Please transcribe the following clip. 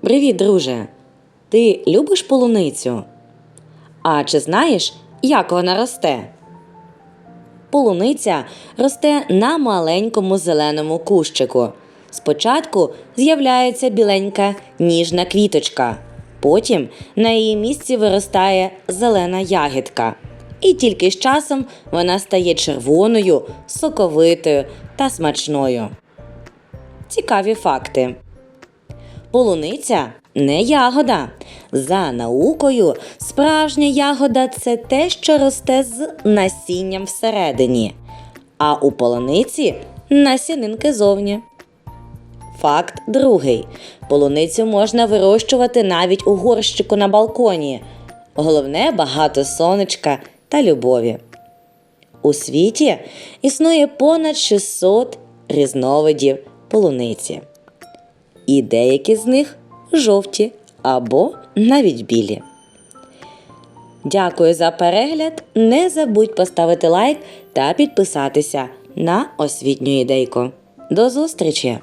Привіт, друже! Ти любиш полуницю? А чи знаєш, як вона росте? Полуниця росте на маленькому зеленому кущику. Спочатку з'являється біленька ніжна квіточка, потім на її місці виростає зелена ягідка. І тільки з часом вона стає червоною, соковитою та смачною. Цікаві факти. Полуниця не ягода. За наукою, справжня ягода це те, що росте з насінням всередині, а у полуниці насінинки зовні. Факт другий. Полуницю можна вирощувати навіть у горщику на балконі. Головне багато сонечка та любові. У світі існує понад 600 різновидів полуниці і деякі з них жовті або навіть білі. Дякую за перегляд. Не забудь поставити лайк та підписатися на освітню ідейку. До зустрічі!